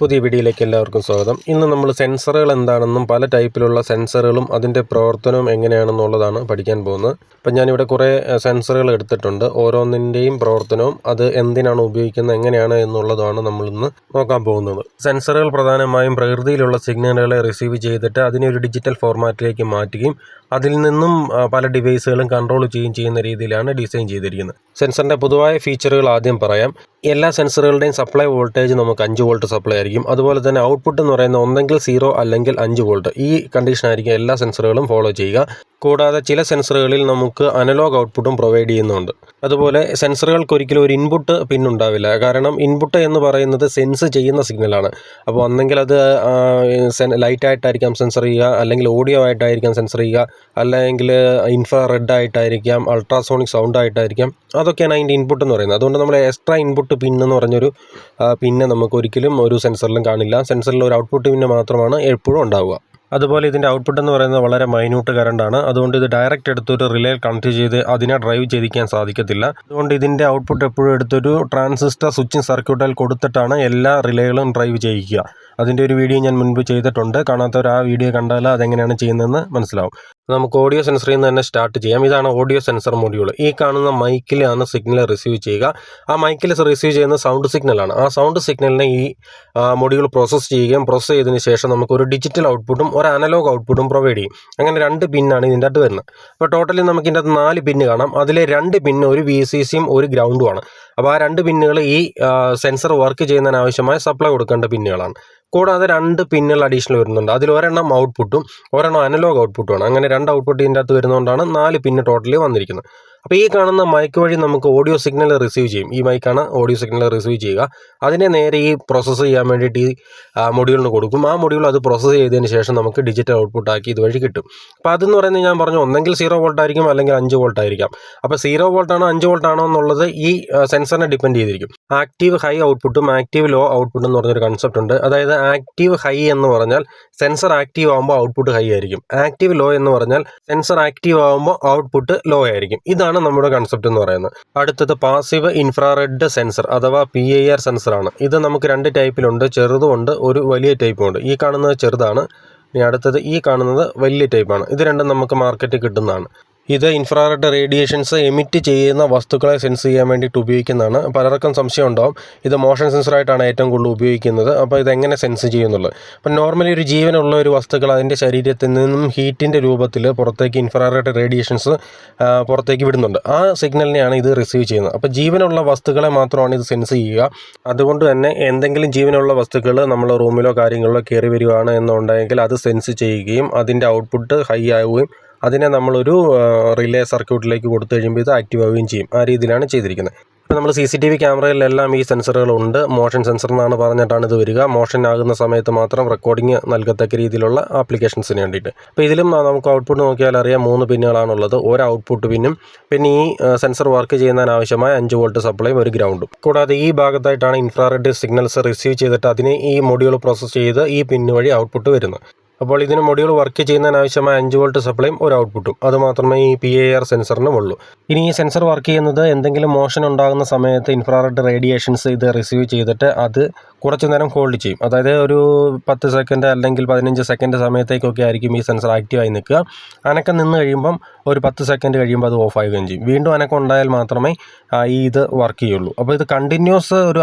പുതിയ വീഡിയോയിലേക്ക് എല്ലാവർക്കും സ്വാഗതം. ഇന്ന് നമ്മൾ സെൻസറുകൾ എന്താണെന്നും പല ടൈപ്പിലുള്ള സെൻസറുകളും അതിന്റെ പ്രവർത്തനവും എങ്ങനെയാണെന്നുള്ളതാണ് പഠിക്കാൻ പോകുന്നത്. അപ്പം ഞാനിവിടെ കുറേ സെൻസറുകൾ എടുത്തിട്ടുണ്ട്. ഓരോന്നിന്റെയും പ്രവർത്തനവും അത് എന്തിനാണ് ഉപയോഗിക്കുന്നത് എങ്ങനെയാണ് എന്നുള്ളതാണ് നമ്മളിന്ന് നോക്കാൻ പോകുന്നത്. സെൻസറുകൾ പ്രധാനമായും പ്രകൃതിയിലുള്ള സിഗ്നലുകളെ റിസീവ് ചെയ്തിട്ട് അതിനെ ഒരു ഡിജിറ്റൽ ഫോർമാറ്റിലേക്ക് മാറ്റുകയും അതിൽ നിന്നും പല ഡിവൈസുകളും കൺട്രോൾ ചെയ്യുകയും ചെയ്യുന്ന രീതിയിലാണ് ഡിസൈൻ ചെയ്തിരിക്കുന്നത്. സെൻസറിന്റെ പൊതുവായ ഫീച്ചറുകൾ ആദ്യം പറയാം. എല്ലാ സെൻസറുകളുടെയും സപ്ലൈ വോൾട്ടേജ് നമുക്ക് അഞ്ച് വോൾട്ട് സപ്ലൈ ആയിരിക്കും. അതുപോലെ തന്നെ ഔട്ട്പുട്ട് എന്ന് പറയുന്ന ഒന്നെങ്കിൽ സീറോ അല്ലെങ്കിൽ അഞ്ച് വോൾട്ട് ഈ കണ്ടീഷൻ ആയിരിക്കും എല്ലാ സെൻസറുകളും ഫോളോ ചെയ്യുക. കൂടാതെ ചില സെൻസറുകളിൽ നമുക്ക് അനലോഗ് ഔട്ട്പുട്ടും പ്രൊവൈഡ് ചെയ്യുന്നുണ്ട്. അതുപോലെ സെൻസറുകൾക്ക് ഒരിക്കലും ഒരു ഇൻപുട്ട് പിന്നുണ്ടാവില്ല കാരണം ഇൻപുട്ട് എന്ന് പറയുന്നത് സെൻസ് ചെയ്യുന്ന സിഗ്നലാണ് അപ്പോൾ ഒന്നെങ്കിൽ അത് ലൈറ്റ് ആയിട്ടായിരിക്കാം സെൻസർ ചെയ്യുക. അല്ലെങ്കിൽ ഓഡിയോ ആയിട്ടായിരിക്കാം സെൻസർ ചെയ്യുക. അല്ലെങ്കിൽ ഇൻഫ്രാ റെഡ് ആയിട്ടായിരിക്കാം അൾട്രാസോണിക് സൗണ്ട് ആയിട്ടായിരിക്കാം. അതൊക്കെയാണ് അതിന്റെ ഇൻപുട്ട് എന്ന് പറയുന്നത്. അതുകൊണ്ട് നമ്മൾ എക്സ്ട്രാ ഇൻപുട്ട് പിൻ എന്ന് പറഞ്ഞൊരു പിന്നെ നമുക്ക് ഒരിക്കലും ഒരു സെൻസറിലും കാണില്ല. സെൻസറിൽ ഒരു ഔട്ട്പുട്ട് പിന്നെ മാത്രമാണ് എപ്പോഴും ഉണ്ടാവുക. അതുപോലെ ഇതിന്റെ ഔട്ട്പുട്ട് എന്ന് പറയുന്നത് വളരെ മൈന്യൂട്ട് കറണ്ടാണ് അതുകൊണ്ട് ഇത് ഡയറക്റ്റ് എടുത്തൊരു റിലേ കണക്ട് ചെയ്ത് അതിനെ ഡ്രൈവ് ചെയ്തിരിക്കാൻ സാധിക്കത്തില്ല. അതുകൊണ്ട് ഇതിന്റെ ഔട്ട്പുട്ട് എപ്പോഴും എടുത്തൊരു ട്രാൻസിസ്റ്റർ സ്വിച്ചിങ് സർക്യൂട്ടിൽ കൊടുത്തിട്ടാണ് എല്ലാ റിലേകളും ഡ്രൈവ് ചെയ്യിക്കുക. അതിന്റെ ഒരു വീഡിയോ ഞാൻ മുൻപ് ചെയ്തിട്ടുണ്ട്. കാണാത്തവർ ആ വീഡിയോ കണ്ടാൽ അതെങ്ങനെയാണ് ചെയ്യുന്നതെന്ന് മനസ്സിലാവും. നമുക്ക് ഓഡിയോ സെൻസറിൽ നിന്ന് തന്നെ സ്റ്റാർട്ട് ചെയ്യാം. ഇതാണ് ഓഡിയോ സെൻസർ മൊഡ്യൂൾ ഈ കാണുന്ന മൈക്കിലാണ് സിഗ്നൽ റിസീവ് ചെയ്യുക. ആ മൈക്കിൽ റിസീവ് ചെയ്യുന്ന സൗണ്ട് സിഗ്നലാണ് ആ സൗണ്ട് സിഗ്നലിനെ ഈ മൊഡ്യൂൾ പ്രോസസ്സ് ചെയ്യുകയും പ്രോസസ്സ് ചെയ്തതിന് ശേഷം നമുക്ക് ഒരു ഡിജിറ്റൽ ഔട്ട്പുട്ടും ഒരു അനലോഗ് ഔട്ട്പുട്ടും പ്രൊവൈഡ് ചെയ്യും. അങ്ങനെ രണ്ട് പിന്നാണ് ഇതിന്റെ അകത്ത് വരുന്നത്. അപ്പോൾ ടോട്ടലി നമുക്ക് ഇതിന്റെ അകത്ത് നാല് പിന്ന് കാണാം. അതിലെ രണ്ട് പിന്ന് ഒരു വി സി സിയും ഒരു ഗ്രൗണ്ടുമാണ് അപ്പോൾ ആ രണ്ട് പിന്നുകൾ ഈ സെൻസർ വർക്ക് ചെയ്യുന്നതിന് ആവശ്യമായ സപ്ലൈ കൊടുക്കേണ്ട പിന്നുകളാണ്. കൂടാതെ രണ്ട് പിന്നുകൾ അഡീഷണൽ വരുന്നുണ്ട്. അതിൽ ഒരെണ്ണം ഔട്ട്പുട്ടും ഒരെണ്ണം അനലോഗ് ഔട്ട്പുട്ടുമാണ് അങ്ങനെ രണ്ട് ഔട്ട്പുട്ട് ഇതിന്റെ അകത്ത് വരുന്നതുകൊണ്ടാണ് നാല് പിന്ന് ടോട്ടലി വന്നിരിക്കുന്നത്. അപ്പോൾ ഈ കാണുന്ന മൈക്ക് വഴി നമുക്ക് ഓഡിയോ സിഗ്നൽ റിസീവ് ചെയ്യും. ഈ മൈക്കാണ് ഓഡിയോ സിഗ്നൽ റിസീവ് ചെയ്യുക. അതിനെ നേരെ ഈ പ്രോസസ്സ് ചെയ്യാൻ വേണ്ടിയിട്ട് ഈ മൊഡ്യൂളിന് കൊടുക്കും. ആ മൊഡ്യൂൾ അത് പ്രോസസ്സ് ചെയ്തതിന് ശേഷം നമുക്ക് ഡിജിറ്റൽ ഔട്ട്പുട്ട് ആക്കി ഇതുവഴി കിട്ടും. അപ്പോൾ അതെന്ന് പറയുന്നത് ഞാൻ പറഞ്ഞു ഒന്നെങ്കിൽ സീറോ വോൾട്ട് ആയിരിക്കും അല്ലെങ്കിൽ അഞ്ച് വോൾട്ട് ആയിരിക്കാം. അപ്പോൾ സീറോ വോൾട്ട് ആണോ അഞ്ച് വോൾട്ട് ആണോ എന്നുള്ളത് ഈ സെൻസറിനെ ഡിപ്പെൻഡ് ചെയ്തിരിക്കും. ആക്റ്റീവ് ഹൈ ഔട്ട്പുട്ടും ആക്റ്റീവ് ലോ ഔട്ട്പുട്ടും എന്ന് പറഞ്ഞൊരു കൺസെപ്റ്റ് ഉണ്ട്. അതായത് ആക്റ്റീവ് ഹൈ എന്ന് പറഞ്ഞാൽ സെൻസർ ആക്റ്റീവ് ആകുമ്പോൾ ഔട്ട്പുട്ട് ഹൈ ആയിരിക്കും. ആക്റ്റീവ് ലോ എന്ന് പറഞ്ഞാൽ സെൻസർ ആക്റ്റീവ് ആകുമ്പോൾ ഔട്ട്പുട്ട് ലോ ആയിരിക്കും. ഇതാണ് നമ്മുടെ കൺസെപ്റ്റ് എന്ന് പറയുന്നത്. അടുത്തത് പാസീവ് ഇൻഫ്രാറെഡ് സെൻസർ അഥവാ പി ഐ ആർ സെൻസറാണ് ഇത് നമുക്ക് രണ്ട് ടൈപ്പിലുണ്ട് ചെറുതുമുണ്ട് ഒരു വലിയ ടൈപ്പുമുണ്ട് ഈ കാണുന്നത് ചെറുതാണ്. ഇനി അടുത്തത് ഈ കാണുന്നത് വലിയ ടൈപ്പാണ് ഇത് രണ്ടും നമുക്ക് മാർക്കറ്റിൽ കിട്ടുന്നതാണ്. ഇത് ഇൻഫ്രാറെഡ് റേഡിയേഷൻസ് എമിറ്റ് ചെയ്യുന്ന വസ്തുക്കളെ സെൻസ് ചെയ്യാൻ വേണ്ടിയിട്ട് ഉപയോഗിക്കുന്നതാണ്. പലർക്കും സംശയം ഉണ്ടാവും ഇത് മോഷൻ സെൻസറായിട്ടാണ് ഏറ്റവും കൂടുതൽ ഉപയോഗിക്കുന്നത്. അപ്പോൾ ഇതെങ്ങനെ സെൻസ് ചെയ്യുന്നുള്ളത്? അപ്പം നോർമലി ഒരു ജീവനുള്ള ഒരു വസ്തുക്കൾ അതിന്റെ ശരീരത്തിൽ നിന്നും ഹീറ്റിന്റെ രൂപത്തിൽ പുറത്തേക്ക് ഇൻഫ്രാറെഡ് റേഡിയേഷൻസ് പുറത്തേക്ക് വിടുന്നുണ്ട്. ആ സിഗ്നലിനെയാണ് ഇത് റിസീവ് ചെയ്യുന്നത്. അപ്പോൾ ജീവനുള്ള വസ്തുക്കളെ മാത്രമാണ് ഇത് സെൻസ് ചെയ്യുക. അതുകൊണ്ട് തന്നെ എന്തെങ്കിലും ജീവനുള്ള വസ്തുക്കൾ നമ്മൾ റൂമിലോ കാര്യങ്ങളിലോ കയറി വരികയാണ് എന്നുണ്ടെങ്കിൽ അത് സെൻസ് ചെയ്യുകയും അതിന്റെ ഔട്ട്പുട്ട് ഹൈ ആവുകയും അതിനെ നമ്മളൊരു റിലേ സർക്യൂട്ടിലേക്ക് കൊടുത്തു കഴിയുമ്പോൾ ഇത് ആക്റ്റീവ് ആവുകയും ചെയ്യും. ആ രീതിയിലാണ് ചെയ്തിരിക്കുന്നത്. ഇപ്പോൾ നമ്മൾ സി സി ടി വി ക്യാമറയിലെല്ലാം ഈ സെൻസറുകളുണ്ട് മോഷൻ സെൻസർ എന്നാണ് പറഞ്ഞിട്ടാണ് ഇത് വരിക. മോഷൻ ആകുന്ന സമയത്ത് മാത്രം റെക്കോർഡിംഗ് നൽകത്തക്ക രീതിയിലുള്ള ആപ്ലിക്കേഷൻസിന് വേണ്ടിയിട്ട്. അപ്പോൾ ഇതിലും നമുക്ക് ഔട്ട്പുട്ട് നോക്കിയാൽ അറിയാം മൂന്ന് പിന്നുകളാണുള്ളത്. ഒരു ഔട്ട്പുട്ട് പിന്നും പിന്നെ ഈ സെൻസർ വർക്ക് ചെയ്യുന്നതിന് ആവശ്യമായ അഞ്ച് വോൾട്ട് സപ്ലൈയും ഒരു ഗ്രൗണ്ടും കൂടാതെ ഈ ഭാഗത്തായിട്ടാണ് ഇൻഫ്രാറെഡ് സിഗ്നൽസ് റിസീവ് ചെയ്തിട്ട് അതിനെ ഈ മൊഡ്യൂൾ പ്രോസസ്സ് ചെയ്ത് ഈ പിന്ന് വഴി ഔട്ട്പുട്ട് വരുന്നത്. അപ്പോൾ ഇതിന് മൊഡ്യൂൾ വർക്ക് ചെയ്യുന്നതിന് ആവശ്യമായ അഞ്ച് വോൾട്ട് സപ്ലൈയും ഒരു ഔട്ട്പുട്ടും അത് മാത്രമേ ഈ പി എ ആർ സെൻസറിനും ഉള്ളൂ. ഇനി ഈ സെൻസർ വർക്ക് ചെയ്യുന്നത് എന്തെങ്കിലും മോഷൻ ഉണ്ടാകുന്ന സമയത്ത് ഇൻഫ്രാറെഡ് റേഡിയേഷൻസ് ഇത് റിസീവ് ചെയ്തിട്ട് അത് കുറച്ചു നേരം ഹോൾഡ് ചെയ്യും. അതായത് ഒരു പത്ത് സെക്കൻഡ് അല്ലെങ്കിൽ പതിനഞ്ച് സെക്കൻഡ് സമയത്തേക്കൊക്കെ ആയിരിക്കും ഈ സെൻസർ ആക്റ്റീവായി നിൽക്കുക. അനക്കം നിന്ന് കഴിയുമ്പം ഒരു പത്ത് സെക്കൻഡ് കഴിയുമ്പോൾ അത് ഓഫ് ആവുകയും ചെയ്യും. വീണ്ടും അനക്കം ഉണ്ടായാൽ മാത്രമേ ഈ ഇത് വർക്ക് ചെയ്യുള്ളൂ. അപ്പോൾ ഇത് കണ്ടിന്യൂസ് ഒരു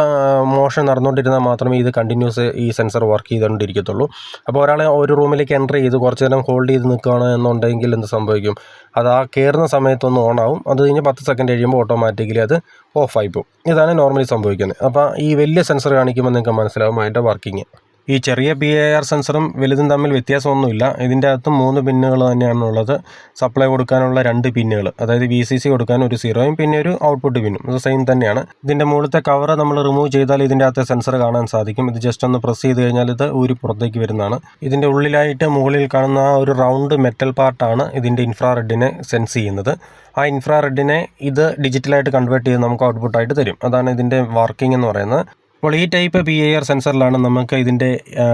മോഷൻ നടന്നുകൊണ്ടിരുന്നാൽ മാത്രമേ ഇത് കണ്ടിന്യൂസ് ഈ സെൻസർ വർക്ക് ചെയ്തുകൊണ്ടിരിക്കത്തുള്ളൂ. അപ്പോൾ ഒരാളെ ഒരു റൂമിലേക്ക് എന്റർ ചെയ്ത് കുറച്ച് നേരം ഹോൾഡ് ചെയ്ത് നിൽക്കുകയാണ് എന്നുണ്ടെങ്കിൽ എന്ത് സംഭവിക്കും? അത് ആ കയറുന്ന സമയത്തൊന്ന് ഓൺ ആവും. അത് കഴിഞ്ഞ് പത്ത് സെക്കൻഡ് കഴിയുമ്പോൾ ഓട്ടോമാറ്റിക്കലി അത് ഓഫായി പോകും. ഇതാണ് നോർമലി സംഭവിക്കുന്നത്. അപ്പോൾ ഈ വലിയ സെൻസർ കാണിക്കുമ്പോൾ നിങ്ങൾക്ക് മനസ്സിലാവും അതിന്റെ വർക്കിംഗ് ഈ ചെറിയ പി എ ആർ സെൻസറും വലുതും തമ്മിൽ വ്യത്യാസമൊന്നുമില്ല. ഇതിന്റെ അകത്ത് മൂന്ന് പിന്നുകൾ തന്നെയാണ് ഉള്ളത് സപ്ലൈ കൊടുക്കാനുള്ള രണ്ട് പിന്നുകൾ. അതായത് വി സി സി കൊടുക്കാൻ ഒരു സീറോയും പിന്നെ ഒരു ഔട്ട്പുട്ട് പിന്നും. ഇത് സെയിം തന്നെയാണ്. ഇതിന്റെ മുകളിലത്തെ കവർ നമ്മൾ റിമൂവ് ചെയ്താൽ ഇതിന്റെ അകത്തെ സെൻസർ കാണാൻ സാധിക്കും. ഇത് ജസ്റ്റ് ഒന്ന് പ്രസ് ചെയ്ത് കഴിഞ്ഞാൽ ഇത് ഊരി പുറത്തേക്ക് വരുന്നതാണ്. ഇതിന്റെ ഉള്ളിലായിട്ട് മുകളിൽ കാണുന്ന ആ ഒരു റൗണ്ട് മെറ്റൽ പാർട്ടാണ് ഇതിന്റെ ഇൻഫ്രാറെഡിനെ സെൻസ് ചെയ്യുന്നത്. ആ ഇൻഫ്രാറെഡിനെ ഇത് ഡിജിറ്റലായിട്ട് കൺവേർട്ട് ചെയ്ത് നമുക്ക് ഔട്ട്പുട്ടായിട്ട് തരും. അതാണ് ഇതിന്റെ വർക്കിംഗ് എന്ന് പറയുന്നത്. അപ്പോൾ ഈ ടൈപ്പ് പി ഐ ആർ സെൻസറിലാണ് നമുക്ക് ഇതിന്റെ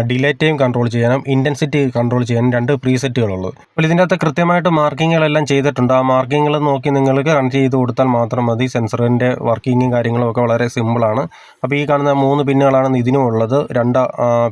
ഡിലേ ടൈം കൺട്രോൾ ചെയ്യാനും ഇന്റൻസിറ്റി കൺട്രോൾ ചെയ്യാനും രണ്ട് പ്രീസെറ്റുകളുള്ളത് അപ്പോൾ ഇതിന്റെ അകത്ത് കൃത്യമായിട്ട് മാർക്കിങ്ങുകളെല്ലാം ചെയ്തിട്ടുണ്ട്. ആ മാർക്കിങ്ങുകൾ നോക്കി നിങ്ങൾക്ക് റൺ ചെയ്ത് കൊടുത്താൽ മാത്രം മതി. സെൻസറിന്റെ വർക്കിങ്ങും കാര്യങ്ങളും ഒക്കെ വളരെ സിമ്പിളാണ് അപ്പോൾ ഈ കാണുന്ന മൂന്ന് പിന്നുകളാണ് ഇതിനും ഉള്ളത്. രണ്ട്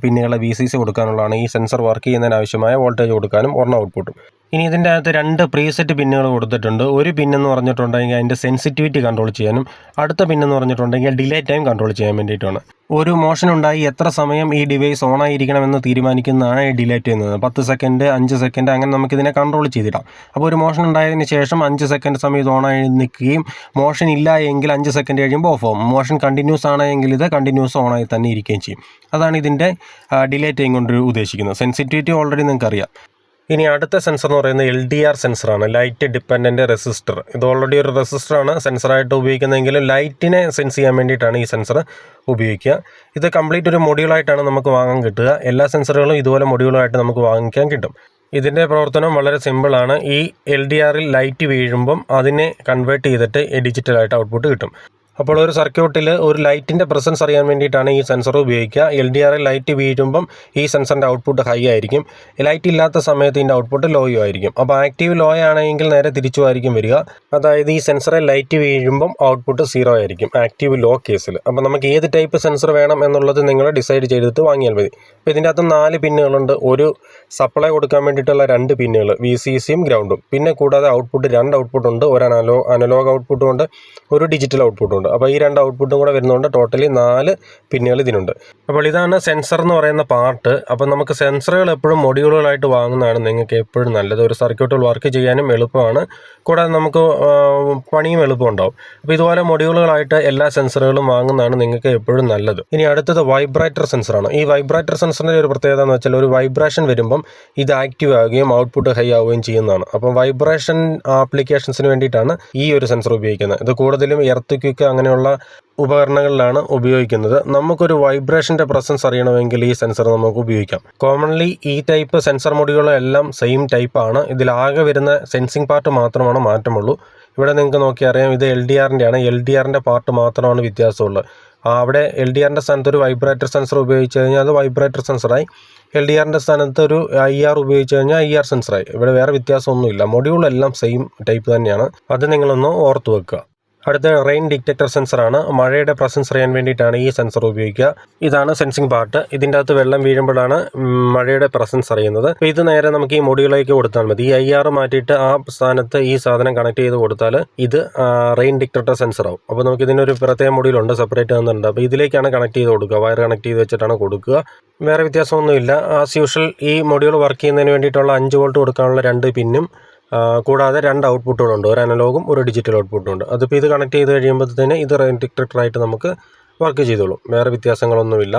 പിന്നുകളെ വി സി സി കൊടുക്കാനുള്ളതാണ്. ഈ സെൻസർ വർക്ക് ചെയ്യുന്നതിന് ആവശ്യമായ വോൾട്ടേജ് കൊടുക്കാനും ഒരെണ്ണം ഔട്ട്പുട്ടും ഇനി ഇതിന്റെ അകത്ത് രണ്ട് പ്രീസെറ്റ് പിന്നുകൾ കൊടുത്തിട്ടുണ്ട്. ഒരു പിന്നെന്ന് പറഞ്ഞിട്ടുണ്ടെങ്കിൽ അതിന്റെ സെൻസിറ്റിവിറ്റി കൺട്രോൾ ചെയ്യാനും അടുത്ത പിന്നെന്ന് പറഞ്ഞിട്ടുണ്ടെങ്കിൽ ഡിലേ ടൈം കൺട്രോൾ ചെയ്യാൻ വേണ്ടിയിട്ടാണ്. ഒരു മോഷൻ ഉണ്ടായി എത്ര സമയം ഈ ഡിവൈസ് ഓൺ ആയിരിക്കണമെന്ന് തീരുമാനിക്കുന്നതാണ് ഈ ഡിലേ ചെയ്യുന്നത് പത്ത് സെക്കൻഡ് അഞ്ച് സെക്കൻഡ് അങ്ങനെ നമുക്കിതിനെ കൺട്രോൾ ചെയ്തിടാം. അപ്പോൾ ഒരു മോഷൻ ഉണ്ടായതിന് ശേഷം അഞ്ച് സെക്കൻഡ് സമയം ഇത് ഓൺ ആയി നിൽക്കുകയും മോഷൻ ഇല്ല എങ്കിൽ അഞ്ച് സെക്കൻഡ് കഴിയുമ്പോൾ ഓഫ് ആവും. മോഷൻ കണ്ടിന്യൂസ് ആണെങ്കിൽ ഇത് കണ്ടിന്യൂസ് ഓൺ ആയി തന്നെ ഇരിക്കുകയും ചെയ്യും. അതാണ് ഇതിന്റെ ഡിലേ ടൈം കൊണ്ട് ഉദ്ദേശിക്കുന്നത്. സെൻസിറ്റിവിറ്റി ഓൾറെഡി നിങ്ങൾക്ക് അറിയാം ഇനി അടുത്ത സെൻസർ എന്ന് പറയുന്നത് എൽ ഡി ആർ സെൻസറാണ് ലൈറ്റ് ഡിപ്പെൻഡന്റ് റെസിസ്റ്റർ ഇത് ഓൾറെഡി ഒരു റെസിസ്റ്ററാണ് സെൻസറായിട്ട് ഉപയോഗിക്കുന്നതെങ്കിലും ലൈറ്റിനെ സെൻസ് ചെയ്യാൻ വേണ്ടിയിട്ടാണ് ഈ സെൻസർ ഉപയോഗിക്കുക. ഇത് കംപ്ലീറ്റ് ഒരു മൊഡ്യൂളായിട്ടാണ് നമുക്ക് വാങ്ങാൻ കിട്ടുക. എല്ലാ സെൻസറുകളും ഇതുപോലെ മൊഡ്യൂളായിട്ട് നമുക്ക് വാങ്ങിക്കാൻ കിട്ടും. ഇതിന്റെ പ്രവർത്തനം വളരെ സിമ്പിളാണ് ഈ എൽ ഡി ആറിൽ ലൈറ്റ് വീഴുമ്പം അതിനെ കൺവേർട്ട് ചെയ്തിട്ട് ഡിജിറ്റലായിട്ട് ഔട്ട്പുട്ട് കിട്ടും. അപ്പോൾ ഒരു സർക്യൂട്ടിൽ ഒരു ലൈറ്റിന്റെ പ്രസൻസ് അറിയാൻ വേണ്ടിയിട്ടാണ് ഈ സെൻസർ ഉപയോഗിക്കുക. എൽ ഡി ആറിൽ ലൈറ്റ് വീഴുമ്പം ഈ സെൻസറിന്റെ ഔട്ട്പുട്ട് ഹൈ ആയിരിക്കും. ലൈറ്റ് ഇല്ലാത്ത സമയത്ത് ഇതിന്റെ ഔട്ട്പുട്ട് ലോയും ആയിരിക്കും. അപ്പോൾ ആക്റ്റീവ് ലോ ആണെങ്കിൽ നേരെ തിരിച്ചു ആയിരിക്കും വരിക. അതായത് ഈ സെൻസറിൽ ലൈറ്റ് വീഴുമ്പം ഔട്ട്പുട്ട് സീറോ ആയിരിക്കും ആക്റ്റീവ് ലോ. കേസിൽ അപ്പോൾ നമുക്ക് ഏത് ടൈപ്പ് സെൻസർ വേണം എന്നുള്ളത് നിങ്ങൾ ഡിസൈഡ് ചെയ്തിട്ട് വാങ്ങിയാൽ മതി. അപ്പോൾ ഇതിന്റെ അകത്ത് നാല് പിന്നുകളുണ്ട്. ഒരു സപ്ലൈ കൊടുക്കാൻ വേണ്ടിയിട്ടുള്ള രണ്ട് പിന്നുകൾ വി സി സിയും ഗ്രൗണ്ടും പിന്നെ കൂടാതെ ഔട്ട്പുട്ട് രണ്ട് ഔട്ട്പുട്ട് ഉണ്ട്. ഒരു അനലോ അനലോഗ് ഔട്ട്പുട്ടും ഉണ്ട്. ഒരു ഡിജിറ്റൽ ഔട്ട്പുട്ടും ഉണ്ട്. അപ്പോൾ ഈ രണ്ട് ഔട്ട്പുട്ടും കൂടെ വരുന്നതുകൊണ്ട് ടോട്ടലി നാല് പിന്നുകൾ ഇതിനുണ്ട്. അപ്പോൾ ഇതാണ് സെൻസർ എന്ന് പറയുന്ന പാർട്ട് അപ്പോൾ നമുക്ക് സെൻസറുകൾ എപ്പോഴും മൊഡ്യൂളുകളായിട്ട് വാങ്ങുന്നതാണ് നിങ്ങൾക്ക് എപ്പോഴും നല്ലത്. ഒരു സർക്യൂട്ടിൽ വർക്ക് ചെയ്യാനും എളുപ്പമാണ്. കൂടാതെ നമുക്ക് പണിയും എളുപ്പമുണ്ടാവും. അപ്പോൾ ഇതുപോലെ മൊഡ്യൂളുകളായിട്ട് എല്ലാ സെൻസറുകളും വാങ്ങുന്നതാണ് നിങ്ങൾക്ക് എപ്പോഴും നല്ലത്. ഇനി അടുത്തത് വൈബ്രേറ്റർ സെൻസറാണ് ഈ വൈബ്രേറ്റർ സെൻസറിന്റെ ഒരു പ്രത്യേകത എന്ന് വെച്ചാൽ ഒരു വൈബ്രേഷൻ വരുമ്പം ഇത് ആക്റ്റീവ് ആവുകയും ഔട്ട്പുട്ട് ഹൈ ആവുകയും ചെയ്യുന്നതാണ്. അപ്പം വൈബ്രേഷൻ ആപ്ലിക്കേഷൻസിന് വേണ്ടിയിട്ടാണ് ഈ ഒരു സെൻസർ ഉപയോഗിക്കുന്നത്. ഇത് കൂടുതലും എർത്ത് ക്വിക്ക് അങ്ങനെയുള്ള ഉപകരണങ്ങളിലാണ് ഉപയോഗിക്കുന്നത്. നമുക്കൊരു വൈബ്രേഷന്റെ പ്രസൻസ് അറിയണമെങ്കിൽ ഈ സെൻസർ നമുക്ക് ഉപയോഗിക്കാം. കോമൺലി ഈ ടൈപ്പ് സെൻസർ മുടികളെല്ലാം സെയിം ടൈപ്പാണ് ഇതിലാകെ വരുന്ന സെൻസിങ് പാർട്ട് മാത്രമാണ് മാറ്റമുള്ളൂ. ഇവിടെ നിങ്ങൾക്ക് നോക്കി അറിയാം ഇത് എൽ ഡി ആറിന്റെ ആണ് എൽ ഡി ആറിന്റെ പാർട്ട് മാത്രമാണ് വ്യത്യാസമുള്ളത്. അവിടെ എൽ ഡി ആറിന്റെ സ്ഥാനത്ത് ഒരു വൈബ്രേറ്റർ സെൻസർ ഉപയോഗിച്ച് കഴിഞ്ഞാൽ അത് വൈബ്രേറ്റർ സെൻസറായി എൽ ഡി ആറിന്റെ സ്ഥാനത്ത് ഒരു ഐ ആർ ഉപയോഗിച്ച് കഴിഞ്ഞാൽ ഐ ആർ സെൻസറായി ഇവിടെ വേറെ വ്യത്യാസമൊന്നുമില്ല. മൊഡ്യൂളെല്ലാം സെയിം ടൈപ്പ് തന്നെയാണ്. അത് നിങ്ങളൊന്ന് ഓർത്ത് വെക്കുക. അടുത്ത റെയിൻ ഡിറ്റക്ടർ സെൻസറാണ് മഴയുടെ പ്രസൻസ് അറിയാൻ വേണ്ടിയിട്ടാണ് ഈ സെൻസർ ഉപയോഗിക്കുക. ഇതാണ് സെൻസിങ് പാർട്ട് ഇതിന്റെ അകത്ത് വെള്ളം വീഴുമ്പോഴാണ് മഴയുടെ പ്രസൻസ് അറിയുന്നത്. അപ്പോൾ ഇത് നേരെ നമുക്ക് ഈ മുടികളിലേക്ക് കൊടുത്താൽ മതി. ഈ ഐ ആർ മാറ്റിയിട്ട് ആ സ്ഥാനത്ത് ഈ സാധനം കണക്ട് ചെയ്ത് കൊടുത്താൽ ഇത് റെയിൻ ഡിറ്റക്ടർ സെൻസർ ആവും. അപ്പോൾ നമുക്ക് ഇതിനൊരു പ്രത്യേക മുടിയിലുണ്ട് സെപ്പറേറ്റ് ആകുന്നുണ്ട് അപ്പോൾ ഇതിലേക്കാണ് കണക്ട് ചെയ്ത് കൊടുക്കുക. വയർ കണക്ട് ചെയ്ത് വെച്ചിട്ടാണ് കൊടുക്കുക. വേറെ വ്യത്യാസമൊന്നുമില്ല. ആസ് യൂഷ്വൽ ഈ മൊഡ്യൂൾ വർക്ക് ചെയ്യുന്നതിന് വേണ്ടിയിട്ടുള്ള അഞ്ച് വോൾട്ട് കൊടുക്കാനുള്ള രണ്ട് പിന്നും കൂടാതെ രണ്ട് ഔട്ട്പുട്ടുകളുണ്ട് ഒരു അനലോഗും ഒരു ഡിജിറ്റൽ ഔട്ട്പുട്ടും ഉണ്ട്. അതിപ്പോൾ ഇത് കണക്ട് ചെയ്ത് കഴിയുമ്പോഴത്തേന് ഇത് റെയിൻ ഡിറ്റക്ടറായിട്ട് നമുക്ക് വർക്ക് ചെയ്തോളും. വേറെ വ്യത്യാസങ്ങളൊന്നുമില്ല.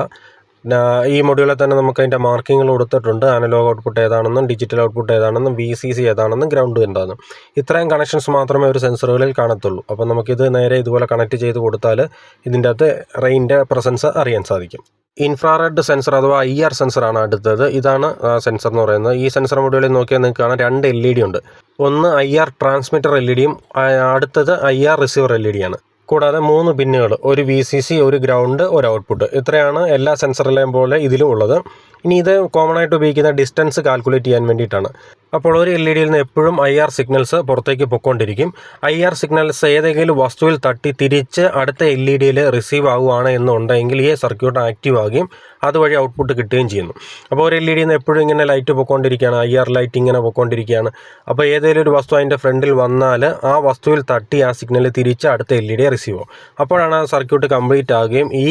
ഈ മൊഡ്യൂളിൽ തന്നെ നമുക്ക് അതിന്റെ മാർക്കിങ്ങൾ കൊടുത്തിട്ടുണ്ട്. അനലോഗ് ഔട്ട്പുട്ട് ഏതാണെന്നും ഡിജിറ്റൽ ഔട്ട്പുട്ട് ഏതാണെന്നും വി സി സി ഏതാണെന്നും ഗ്രൗണ്ട് എന്താണെന്നും ഇത്രയും കണക്ഷൻസ് മാത്രമേ ഒരു സെൻസറുകളിൽ കാണത്തുള്ളൂ. അപ്പോൾ നമുക്കിത് നേരെ ഇതുപോലെ കണക്ട് ചെയ്ത് കൊടുത്താൽ ഇതിന്റെ അകത്ത് റെയിന്റെ പ്രസൻസ് അറിയാൻ സാധിക്കും. ഇൻഫ്രാറെഡ് സെൻസർ അഥവാ ഐ ആർ സെൻസറാണ് അടുത്തത്. ഇതാണ് സെൻസർ എന്ന് പറയുന്നത്. ഈ സെൻസർ മൊഡ്യൂളിൽ നോക്കിയാൽ നിങ്ങൾക്ക് കാണാം രണ്ട് എൽ ഇ ഡി ഉണ്ട്. ഒന്ന് I R transmitter L E ഡിയും അടുത്തത് I R receiver L E ഡിയാണ്. കൂടാതെ മൂന്ന് പിന്നുകൾ ഒരു വി സി സി ഒരു ഗ്രൗണ്ട് ഒരു ഔട്ട്പുട്ട്. ഇത്രയാണ് എല്ലാ സെൻസറിലെയും പോലെ ഇതിലും ഉള്ളത്. ഇനി ഇത് കോമൺ ആയിട്ട് ഉപയോഗിക്കുന്ന ഡിസ്റ്റൻസ് കാൽക്കുലേറ്റ് ചെയ്യാൻ വേണ്ടിയിട്ടാണ്. അപ്പോൾ ഒരു എൽ ഇ ഡിയിൽ നിന്ന് എപ്പോഴും ഐ ആർ സിഗ്നൽസ് പുറത്തേക്ക് പൊയ്ക്കൊണ്ടിരിക്കും. ഐ ആർ സിഗ്നൽസ് ഏതെങ്കിലും വസ്തുവിൽ തട്ടി തിരിച്ച് അടുത്ത എൽ ഇ ഡിയിൽ റിസീവ് ആവുകയാണ് എന്നുണ്ടെങ്കിൽ ഈ സർക്യൂട്ട് ആക്റ്റീവ് ആകുകയും അതുവഴി ഔട്ട്പുട്ട് കിട്ടുകയും ചെയ്യുന്നു. അപ്പോൾ ഒരു എൽ ഇ ഡിയിൽ നിന്ന് എപ്പോഴും ഇങ്ങനെ ലൈറ്റ് പൊയ്ക്കൊണ്ടിരിക്കുകയാണ്. ഐ ആർ ലൈറ്റ് ഇങ്ങനെ പൊയ്ക്കൊണ്ടിരിക്കുകയാണ്. അപ്പോൾ ഏതെങ്കിലും ഒരു വസ്തു അതിന്റെ ഫ്രണ്ടിൽ വന്നാൽ ആ വസ്തുവിൽ തട്ടി ആ സിഗ്നൽ തിരിച്ച് അടുത്ത എൽ ഇ ഡി റിസീവ് ആവും. അപ്പോഴാണ് ആ സർക്യൂട്ട് കംപ്ലീറ്റ് ആകുകയും ഈ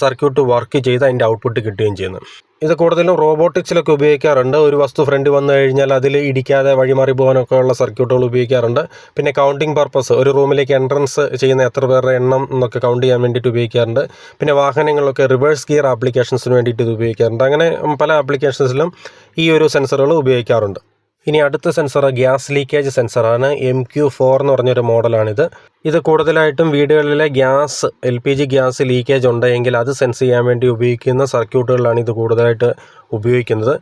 സർക്യൂട്ട് വർക്ക് ചെയ്ത് അതിന്റെ ഔട്ട്പുട്ട് കിട്ടുകയും ചെയ്യുന്നത്. ഇത് കൂടുതലും റോബോട്ടിക്സിലൊക്കെ ഉപയോഗിക്കാറുണ്ട്. ഒരു വസ്തു ഫ്രണ്ട് വന്നു കഴിഞ്ഞാൽ അതിൽ ഇടിക്കാതെ വഴിമാറി പോകാനൊക്കെ ഉള്ള സർക്യൂട്ടുകൾ ഉപയോഗിക്കാറുണ്ട്. പിന്നെ കൗണ്ടിങ് പർപ്പസ് ഒരു റൂമിലേക്ക് എൻട്രൻസ് ചെയ്യുന്ന എത്ര പേരുടെ എണ്ണം എന്നൊക്കെ കൗണ്ട് ചെയ്യാൻ വേണ്ടിയിട്ട് ഉപയോഗിക്കാറുണ്ട്. പിന്നെ വാഹനങ്ങളൊക്കെ റിവേഴ്സ് ഗിയർ ആപ്ലിക്കേഷൻസിന് വേണ്ടിയിട്ട് ഇത് ഉപയോഗിക്കാറുണ്ട്. അങ്ങനെ പല ആപ്ലിക്കേഷൻസിലും ഈ ഒരു സെൻസറുകൾ ഉപയോഗിക്കാറുണ്ട്. ഇനി അടുത്ത സെൻസർ ഗ്യാസ് ലീക്കേജ് സെൻസറാണ് എം ക്യു ഫോർ എന്ന് പറഞ്ഞൊരു മോഡലാണിത് ഇത് കൂടുതലായിട്ടും വീടുകളിലെ gas L P G gas leakage ഉണ്ടെങ്കിൽ അത് സെൻസ് ചെയ്യാൻ വേണ്ടി ഉപയോഗിക്കുന്ന സർക്യൂട്ടുകളിലാണ് ഇത് കൂടുതലായിട്ട് ഉപയോഗിക്കുന്നത്.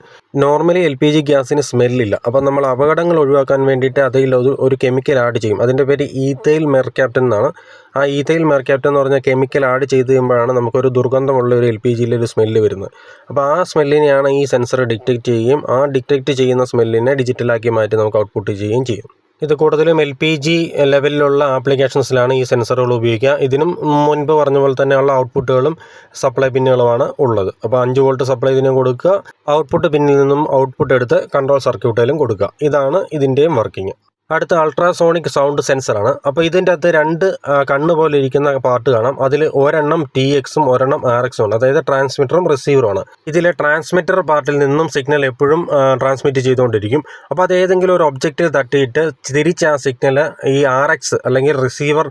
നോർമലി എൽ പി ജി ഗ്യാസിന് സ്മെല്ലില്ല. അപ്പം നമ്മൾ അപകടങ്ങൾ ഒഴിവാക്കാൻ വേണ്ടിയിട്ട് അതിൽ ഒരു ഒരു കെമിക്കൽ ആഡ് ചെയ്യും. അതിന്റെ പേര് ഈത്തൈൽ മെർക്യാപ്റ്റൻ എന്നാണ്. ആ ഈതൈൽ മെർക്യാപ്റ്റൻ എന്ന് പറഞ്ഞ കെമിക്കൽ ആഡ് ചെയ്ത് കഴിയുമ്പോഴാണ് നമുക്കൊരു ദുർഗന്ധമുള്ള ഒരു എൽ പി ജിയിലെ ഒരു സ്മെല്ല് വരുന്നത്. അപ്പോൾ ആ സ്മെല്ലിനെയാണ് ഈ സെൻസർ ഡിറ്റക്റ്റ് ചെയ്യുകയും ആ ഡിറ്റക്റ്റ് ചെയ്യുന്ന സ്മെല്ലിനെ ഡിജിറ്റലാക്കി മാറ്റി നമുക്ക് ഔട്ട്പുട്ട് ചെയ്യുകയും ചെയ്യും. ഇത് കൂടുതലും എൽ പി ജി ലെവലിലുള്ള ആപ്ലിക്കേഷൻസിലാണ് ഈ സെൻസറുകൾ ഉപയോഗിക്കുക. ഇതിനും മുൻപ് പറഞ്ഞ പോലെ തന്നെയുള്ള ഔട്ട്പുട്ടുകളും സപ്ലൈ പിന്നുകളുമാണ് ഉള്ളത്. അപ്പോൾ അഞ്ച് വോൾട്ട് സപ്ലൈ ഇതിനും കൊടുക്കുക. ഔട്ട്പുട്ട് പിന്നിൽ നിന്നും ഔട്ട്പുട്ട് എടുത്ത് കൺട്രോൾ സർക്യൂട്ടിലും കൊടുക്കുക. ഇതാണ് ഇതിന്റെയും വർക്കിംഗ്. അടുത്ത അൾട്രാസോണിക് സൗണ്ട് സെൻസറാണ് അപ്പോൾ ഇതിന്റെ അകത്ത് രണ്ട് കണ്ണ് പോലെ ഇരിക്കുന്ന പാർട്ട് കാണാം. അതിൽ ഒരെണ്ണം ടി എക്സും ഒരെണ്ണം ആർ എക്സും ഉണ്ട്. അതായത് ട്രാൻസ്മിറ്ററും റിസീവറുമാണ് ഇതിലെ ട്രാൻസ്മിറ്റർ പാർട്ടിൽ നിന്നും സിഗ്നൽ എപ്പോഴും ട്രാൻസ്മിറ്റ് ചെയ്തുകൊണ്ടിരിക്കും. അപ്പോൾ അത് ഏതെങ്കിലും ഒരു ഒബ്ജക്റ്റിൽ തട്ടിയിട്ട് തിരിച്ച് ആ സിഗ്നൽ ഈ ആർ എക്സ് അല്ലെങ്കിൽ റിസീവർ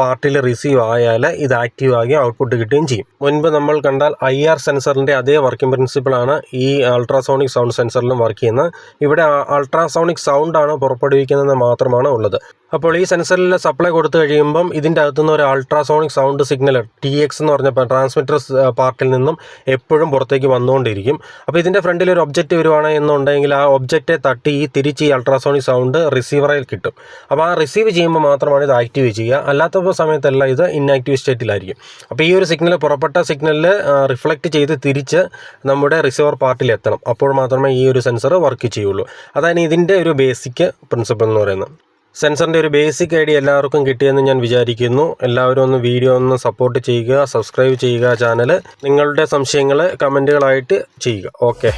പാർട്ടിൽ റിസീവ് ആയാൽ ഇത് ആക്റ്റീവ് ആകുകയും ഔട്ട്പുട്ട് കിട്ടുകയും ചെയ്യും. മുൻപ് നമ്മൾ കണ്ടാൽ ഐ ആർ സെൻസറിന്റെ അതേ വർക്കിംഗ് പ്രിൻസിപ്പിളാണ് ഈ അൾട്രാസോണിക് സൗണ്ട് സെൻസറിലും വർക്ക് ചെയ്യുന്നത്. ഇവിടെ അൾട്രാസോണിക് സൗണ്ടാണ് പുറപ്പെടുവിക്കുന്നത് മാത്രമാണ് ഉള്ളത്. അപ്പോൾ ഈ സെൻസറിൽ സപ്ലൈ കൊടുത്തു കഴിയുമ്പം ഇതിന്റെ അകത്തുനിന്ന് ഒരു ultrasonic sound signal T X എന്ന് പറഞ്ഞ ട്രാൻസ്മിറ്റർ പാർട്ടിൽ നിന്നും എപ്പോഴും പുറത്തേക്ക് വന്നുകൊണ്ടിരിക്കും. അപ്പോൾ ഇതിന്റെ ഫ്രണ്ടിൽ ഒരു ഒബ്ജക്റ്റ് വരുവാണ് എന്നുണ്ടെങ്കിൽ ആ ഒബ്ജക്റ്റ് തട്ടി ഈ തിരിച്ച് ഈ അൾട്രാസോണിക് സൗണ്ട് റിസീവറിൽ കിട്ടും. അപ്പോൾ ആ റിസീവ് ചെയ്യുമ്പോൾ മാത്രമാണ് ഇത് ആക്റ്റീവ് ചെയ്യുക. അല്ലാത്ത സമയത്തല്ല ഇത് ഇന്നാക്റ്റീവ് സ്റ്റേറ്റിലായിരിക്കും അപ്പോൾ ഈ ഒരു സിഗ്നൽ പുറപ്പെട്ട സിഗ്നലിൽ റിഫ്ലക്റ്റ് ചെയ്ത് തിരിച്ച് നമ്മുടെ റിസീവർ പാർട്ടിൽ എത്തണം. അപ്പോൾ മാത്രമേ ഈ ഒരു സെൻസർ വർക്ക് ചെയ്യുള്ളൂ. അതാണ് ഇതിന്റെ ഒരു ബേസിക് പ്രിൻസിപ്പൾ എന്ന് പറയുന്നത്. സെൻസറിന്റെ ഒരു ബേസിക് ഐഡിയ എല്ലാവർക്കും കിട്ടിയെന്ന് ഞാൻ വിചാരിക്കുന്നു. എല്ലാവരും ഒന്ന് വീഡിയോ ഒന്ന് സപ്പോർട്ട് ചെയ്യുക സബ്സ്ക്രൈബ് ചെയ്യുക ചാനൽ നിങ്ങളുടെ സംശയങ്ങൾ കമന്റുകളായിട്ട് ചെയ്യുക. ഓക്കെ.